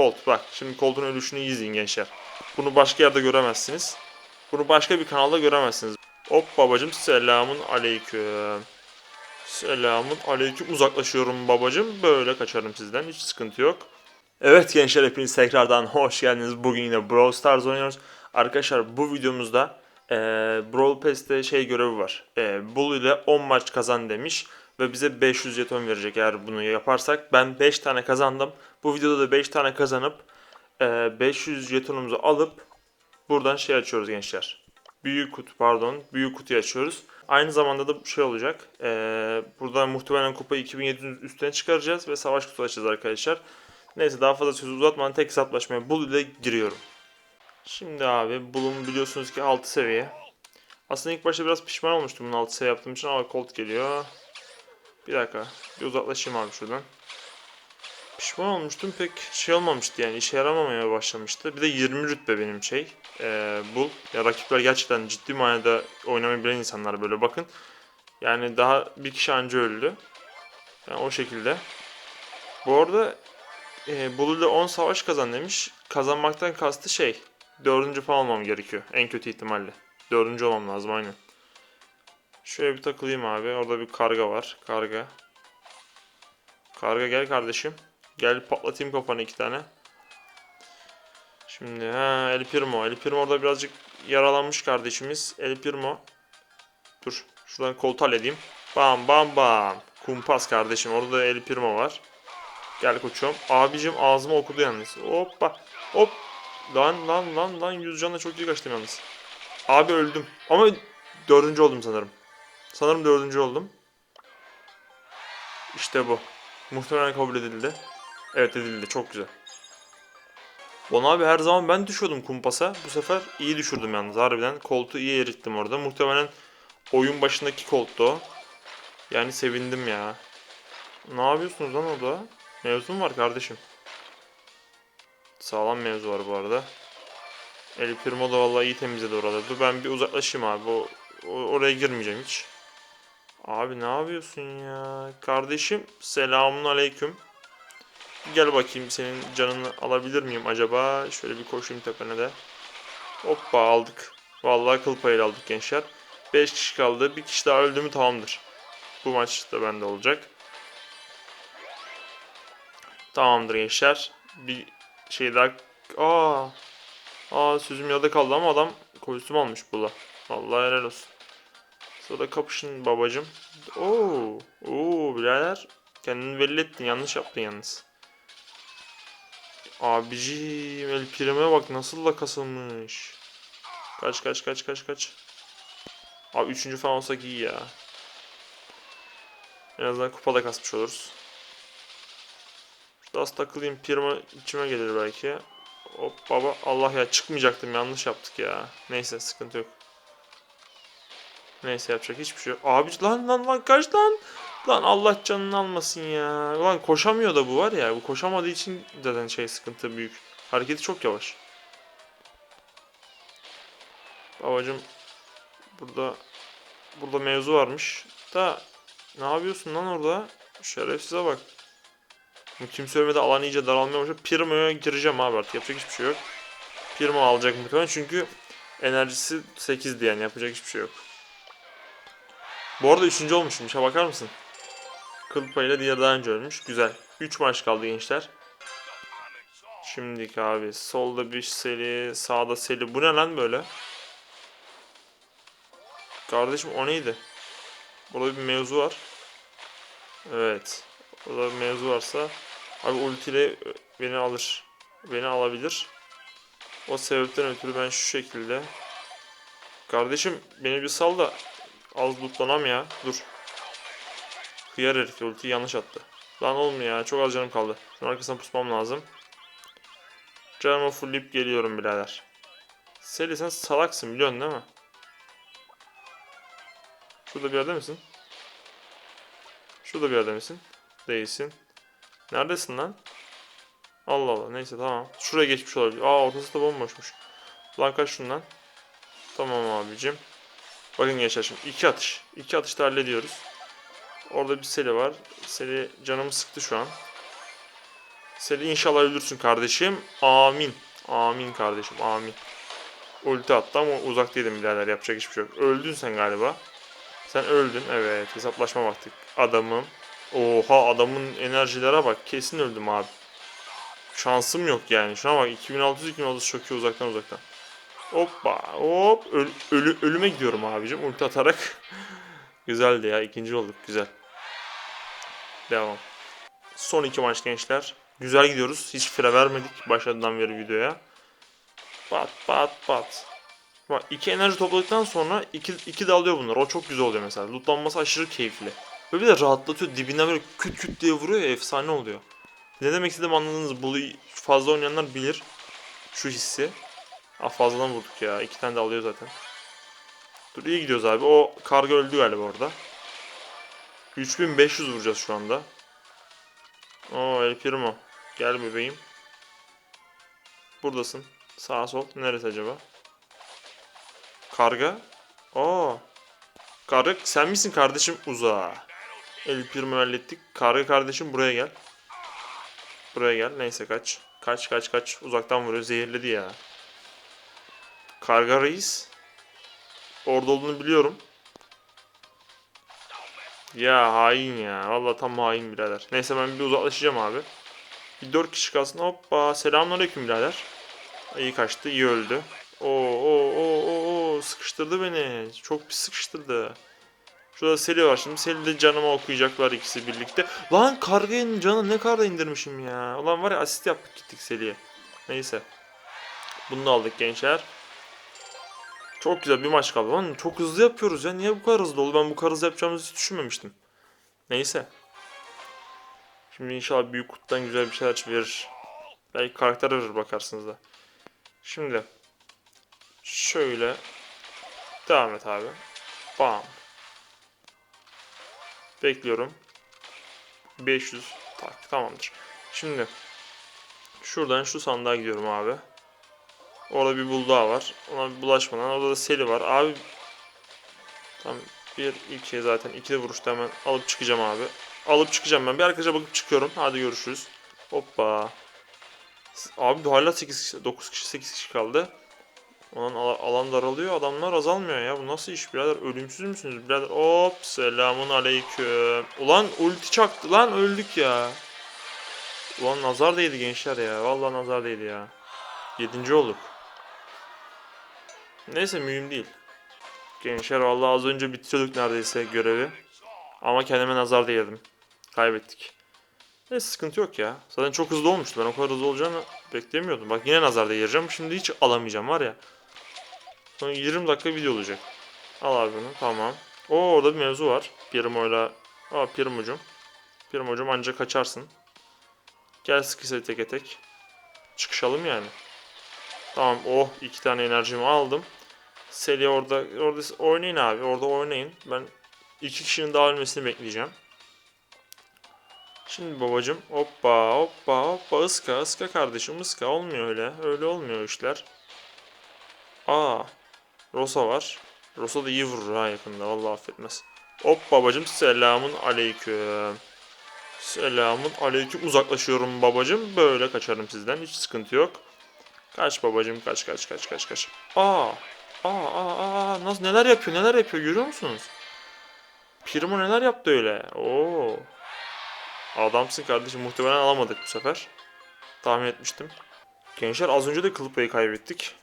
Colt. Bak şimdi Colt'un ölüşünü izleyin gençler. Bunu başka yerde göremezsiniz. Bunu başka bir kanalda göremezsiniz. Hop babacım selamun aleyküm. Selamun aleyküm. Uzaklaşıyorum babacım. Böyle kaçarım sizden. Hiç sıkıntı yok. Evet gençler hepiniz tekrardan hoş geldiniz. Bugün yine Brawl Stars oynuyoruz. Arkadaşlar bu videomuzda eee Brawl Pass'te şey görevi var. Eee Bull ile 10 maç kazan demiş. Ve bize 500 jeton verecek eğer bunu yaparsak. Ben 5 tane kazandım. Bu videoda da 5 tane kazanıp eee 500 jetonumuzu alıp buradan şey açıyoruz gençler. Büyük kutu pardon. Büyük kutuyu açıyoruz. Aynı zamanda da şey olacak. Eee burada muhtemelen kupayı 2700 üstüne çıkaracağız ve savaş kutusu açacağız arkadaşlar. Neyse daha fazla sözü uzatmadan tek hesaplaşmaya Bull ile giriyorum. Şimdi abi Bull'um biliyorsunuz ki 6 seviye. Aslında ilk başta biraz pişman olmuştum bunu 6 seviye yaptığım için ama Colt geliyor. Bir dakika. Bir uzaklaşayım abi şuradan. Pişman olmuştum pek şey olmamıştı yani işe yaramamaya başlamıştı. Bir de 20 rütbe benim şey. Ee, Bull. Ya rakipler gerçekten ciddi manada oynamayı bilen insanlar böyle bakın. Yani daha bir kişi anca öldü. Yani o şekilde. Bu arada e, Bulu'da 10 savaş kazan demiş. Kazanmaktan kastı şey. Dördüncü falan olmam gerekiyor. En kötü ihtimalle. Dördüncü olmam lazım aynen. Şöyle bir takılayım abi. Orada bir karga var. Karga. Karga gel kardeşim. Gel patlatayım kafanı iki tane. Şimdi ha El Primo. El Primo orada birazcık yaralanmış kardeşimiz. El Primo. Dur. Şuradan koltu halledeyim. Bam bam bam. Kumpas kardeşim. Orada da El Primo var. Gel koçum. Abicim ağzıma okudu yalnız. Hoppa. Hop. Lan lan lan lan. Yüz canla çok iyi kaçtım yalnız. Abi öldüm. Ama dördüncü oldum sanırım. Sanırım dördüncü oldum. İşte bu. Muhtemelen kabul edildi. Evet edildi. Çok güzel. Bon abi her zaman ben düşüyordum kumpasa. Bu sefer iyi düşürdüm yalnız harbiden. Koltuğu iyi erittim orada. Muhtemelen oyun başındaki koltu o. Yani sevindim ya. Ne yapıyorsunuz lan orada? Mevzu mu var kardeşim? Sağlam mevzu var bu arada. El Primo da vallahi iyi temizledi oraları. Dur ben bir uzaklaşayım abi. O, o- oraya girmeyeceğim hiç. Abi ne yapıyorsun ya? Kardeşim selamun aleyküm. Gel bakayım senin canını alabilir miyim acaba? Şöyle bir koşayım tepene de. Hoppa aldık. Vallahi kıl payıyla aldık gençler. 5 kişi kaldı. Bir kişi daha öldü mü tamamdır. Bu maç da bende olacak. Tamamdır gençler. Bir şey daha... Aa, aa sözüm yada kaldı ama adam kostüm almış bula. Vallahi helal olsun. Sonra kapışın babacım. Oo, oo birader. Kendini belli ettin. Yanlış yaptın yalnız. Abiciğim el prime bak nasıl da kasılmış. Kaç kaç kaç kaç kaç. Abi üçüncü falan olsak iyi ya. En azından kupada kasmış oluruz. Şurada az takılayım pirma içime gelir belki. Hop baba Allah ya çıkmayacaktım yanlış yaptık ya. Neyse sıkıntı yok. Neyse yapacak hiçbir şey yok. Abi lan lan lan kaç lan. Lan Allah canını almasın ya. Lan koşamıyor da bu var ya. Bu koşamadığı için zaten şey sıkıntı büyük. Hareketi çok yavaş. Babacım burada burada mevzu varmış. Da ne yapıyorsun lan orada? Şerefsize bak. Kimse ölmedi alan iyice daralmaya başladı. Primo'ya gireceğim abi artık yapacak hiçbir şey yok. Primo alacak muhtemelen çünkü enerjisi 8'di yani yapacak hiçbir şey yok. Bu arada 3. olmuşum. İşe bakar mısın? Kıl payıyla diğer daha önce ölmüş. Güzel. 3 maç kaldı gençler. Şimdiki abi. Solda bir seli, sağda seli. Bu ne lan böyle? Kardeşim o neydi? Burada bir mevzu var. Evet. Burada bir mevzu varsa abi ultiyle beni alır. Beni alabilir. O sebepten ötürü ben şu şekilde Kardeşim beni bir sal da az lootlanam ya. Dur. Hıyar herif ultiyi yanlış attı. Lan oğlum ya çok az canım kaldı. Şunun arkasına pusmam lazım. Canımı fullleyip geliyorum birader. Seli sen salaksın biliyorsun değil mi? Şurada bir yerde misin? Şurada bir yerde misin? Değilsin. Neredesin lan? Allah Allah neyse tamam. Şuraya geçmiş olabilir. Aa ortası da bomboşmuş. Lan kaç şundan. Tamam abicim. Bakın gençler şimdi iki atış. İki atışta hallediyoruz. Orada bir seli var. Seli canımı sıktı şu an. Seni inşallah öldürsün kardeşim. Amin. Amin kardeşim amin. Ulti attı ama uzaktaydım birader yapacak hiçbir şey yok. Öldün sen galiba. Sen öldün evet hesaplaşma vakti. Adamım. Oha adamın enerjilere bak kesin öldüm abi. Şansım yok yani. Şuna bak 2600 2600 çok iyi uzaktan uzaktan. Hoppa hop Öl- ölü- ölüme gidiyorum abicim ulti atarak. Güzeldi ya ikinci olduk güzel. Devam. Son iki maç gençler. Güzel gidiyoruz. Hiç fire vermedik başladığından beri videoya. Pat pat pat. Bak iki enerji topladıktan sonra iki, iki de alıyor bunlar. O çok güzel oluyor mesela. Lootlanması aşırı keyifli. Böyle bir de rahatlatıyor. Dibinden böyle küt küt diye vuruyor ya efsane oluyor. Ne demek istediğimi anladınız. Bunu fazla oynayanlar bilir. Şu hissi. Aa fazladan vurduk ya. İki tane de alıyor zaten. Dur iyi gidiyoruz abi. O karga öldü galiba orada. 3500 vuracağız şu anda. Oo El Primo. Gel bebeğim. Buradasın. Sağ sol. Neresi acaba? Karga. Oo. Karga sen misin kardeşim? Uzağa. El Primo hallettik. Karga kardeşim buraya gel. Buraya gel. Neyse kaç. Kaç kaç kaç. Uzaktan vuruyor. Zehirledi ya. Karga reis. Orada olduğunu biliyorum. Ya hain ya. Vallahi tam hain birader. Neyse ben bir uzaklaşacağım abi. Bir dört kişi kalsın. Hoppa. Selamünaleyküm birader. İyi kaçtı. iyi öldü. Oo, oo, oo, oo. Sıkıştırdı beni. Çok pis sıkıştırdı. Şurada Seli var şimdi. Seli'de canıma okuyacaklar ikisi birlikte. Lan karganın canı ne kadar indirmişim ya. Ulan var ya asist yaptık gittik Seli'ye. Neyse. Bunu da aldık gençler. Çok güzel bir maç kaldı. Lan çok hızlı yapıyoruz ya. Niye bu kadar hızlı oldu? Ben bu kadar hızlı yapacağımızı hiç düşünmemiştim. Neyse. Şimdi inşallah büyük kuttan güzel bir şeyler verir. Belki karakter verir bakarsınız da. Şimdi. Şöyle. Devam et abi. Bam. Bekliyorum. 500. Tak tamamdır. Şimdi. Şuradan şu sandığa gidiyorum abi. Orada bir buldağı var. Ona bir bulaşmadan. Orada da seli var. Abi tam bir iki zaten iki de vuruşta hemen alıp çıkacağım abi. Alıp çıkacağım ben. Bir arkadaşa bakıp çıkıyorum. Hadi görüşürüz. Hoppa. Abi hala 8 kişi, 9 kişi 8 kişi kaldı. Olan alan daralıyor. Adamlar azalmıyor ya. Bu nasıl iş birader? Ölümsüz müsünüz birader? Hop selamun aleyküm. Ulan ulti çaktı lan öldük ya. Ulan nazar değdi gençler ya. Vallahi nazar değdi ya. Yedinci olduk. Neyse mühim değil. Gençler vallahi az önce bitiriyorduk neredeyse görevi. Ama kendime nazar değdirdim. Kaybettik. Neyse sıkıntı yok ya. Zaten çok hızlı olmuştu. Ben o kadar hızlı olacağını beklemiyordum. Bak yine nazar değdireceğim. Şimdi hiç alamayacağım var ya. Sonra 20 dakika video olacak. Al abi bunu. Tamam. Oo orada bir mevzu var. Primo'yla... Aa Primo'cum. Primo'cum ancak kaçarsın. Gel sıkıysa tek tek. Çıkışalım yani. Tamam oh iki tane enerjimi aldım. Seli orada orada oynayın abi. Orada oynayın. Ben iki kişinin daha ölmesini bekleyeceğim. Şimdi babacım hoppa hoppa hoppa ıska ıska kardeşim ıska olmuyor öyle. Öyle olmuyor işler. Aa Rosa var. Rosa da iyi vurur ha yakında vallahi affetmez. Hop babacım selamun aleyküm. Selamun aleyküm uzaklaşıyorum babacım. Böyle kaçarım sizden hiç sıkıntı yok. Kaç babacım kaç kaç kaç kaç kaç. Aa aa aa aa nasıl neler yapıyor neler yapıyor görüyor musunuz? Primo neler yaptı öyle? Oo. Adamsın kardeşim muhtemelen alamadık bu sefer. Tahmin etmiştim. Gençler az önce de Kılıpa'yı kaybettik.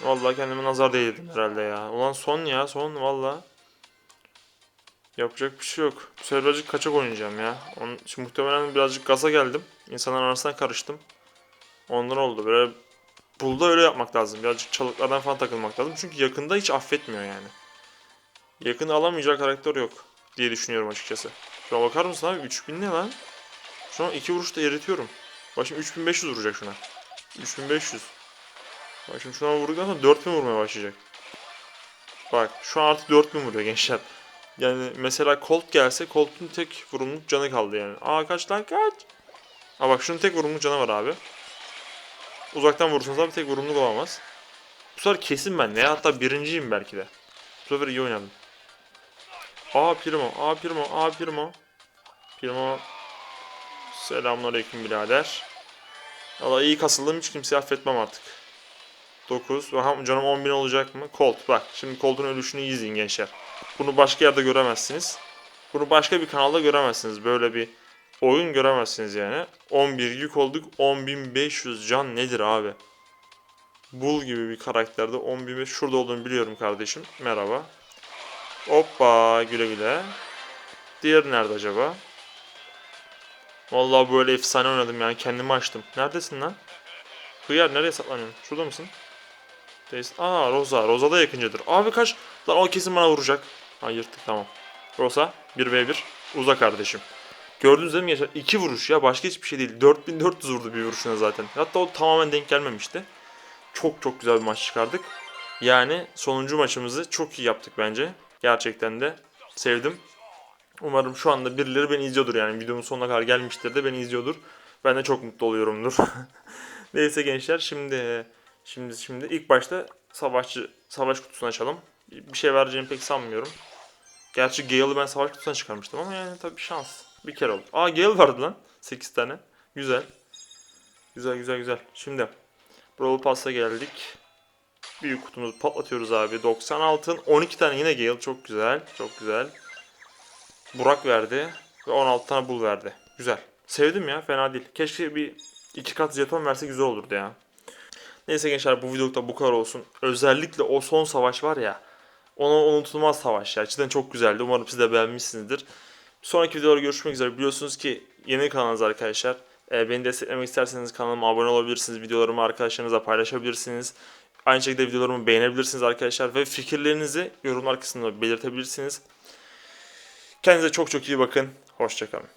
Vallahi kendime nazar değdirdim herhalde ya. Ulan son ya son valla. Yapacak bir şey yok. Bu sefer birazcık kaçak oynayacağım ya. Onun, şimdi muhtemelen birazcık gaza geldim. İnsanlar arasına karıştım. Ondan oldu. Böyle Bulda öyle yapmak lazım. Birazcık çalıklardan falan takılmak lazım. Çünkü yakında hiç affetmiyor yani. Yakını alamayacağı karakter yok diye düşünüyorum açıkçası. Şuna bakar mısın abi? 3000 ne lan? Şu an 2 vuruşta eritiyorum. Bak şimdi 3500 vuracak şuna. 3500. Bak şimdi şuna vurduktan sonra 4000 vurmaya başlayacak. Bak şu an artık 4000 vuruyor gençler. Yani mesela Colt gelse Colt'un tek vurumluk canı kaldı yani. Aa kaç lan kaç. Aa bak şunun tek vurumluk canı var abi. Uzaktan vurursanız abi tek vurumluk olamaz. Bu sefer kesin ben ne? Hatta birinciyim belki de. Bu sefer iyi oynadım. Aa Primo, aa Primo, aa Primo. Primo. Selamünaleyküm birader. Valla iyi kasıldım hiç kimseyi affetmem artık. 9. Bakalım canım 10.000 olacak mı? Colt. Bak şimdi Colt'un ölüşünü izleyin gençler. Bunu başka yerde göremezsiniz. Bunu başka bir kanalda göremezsiniz. Böyle bir oyun göremezsiniz yani. 11 yük olduk. 10.500 can nedir abi? Bull gibi bir karakterde 10.500 şurada olduğunu biliyorum kardeşim. Merhaba. Hoppa güle güle. Diğer nerede acaba? Vallahi böyle efsane oynadım yani kendimi açtım. Neredesin lan? Hıyar nereye saklanıyorsun? Şurada mısın? Değilsin. Aa Rosa. Rosa da yakıncadır. Abi kaç. Lan o kesin bana vuracak. Ha yırttık tamam. Rosa 1v1. Uza kardeşim. Gördünüz değil mi gençler? 2 vuruş ya başka hiçbir şey değil. 4400 vurdu bir vuruşuna zaten. Hatta o tamamen denk gelmemişti. Çok çok güzel bir maç çıkardık. Yani sonuncu maçımızı çok iyi yaptık bence. Gerçekten de sevdim. Umarım şu anda birileri beni izliyordur yani videomun sonuna kadar gelmiştir de beni izliyordur. Ben de çok mutlu oluyorumdur. Neyse gençler şimdi şimdi şimdi ilk başta savaşçı savaş kutusunu açalım. Bir şey vereceğimi pek sanmıyorum. Gerçi Gale'ı ben savaş kutusuna çıkarmıştım ama yani tabii şans. Bir kere oldu. Aa Gale vardı lan. 8 tane. Güzel. Güzel güzel güzel. Şimdi Brawl Pass'a geldik. Büyük kutumuzu patlatıyoruz abi. 90 altın. 12 tane yine Gale. Çok güzel. Çok güzel. Burak verdi. Ve 16 tane bul verdi. Güzel. Sevdim ya. Fena değil. Keşke bir iki kat jeton verse güzel olurdu ya. Neyse gençler bu videolukta bu kadar olsun. Özellikle o son savaş var ya. Onu unutulmaz savaş ya. Cidden çok güzeldi. Umarım siz de beğenmişsinizdir. Sonraki videolarda görüşmek üzere. Biliyorsunuz ki yeni kanalınız arkadaşlar. Ee, beni desteklemek isterseniz kanalıma abone olabilirsiniz. Videolarımı arkadaşlarınızla paylaşabilirsiniz. Aynı şekilde videolarımı beğenebilirsiniz arkadaşlar. Ve fikirlerinizi yorumlar kısmında belirtebilirsiniz. Kendinize çok çok iyi bakın. Hoşçakalın.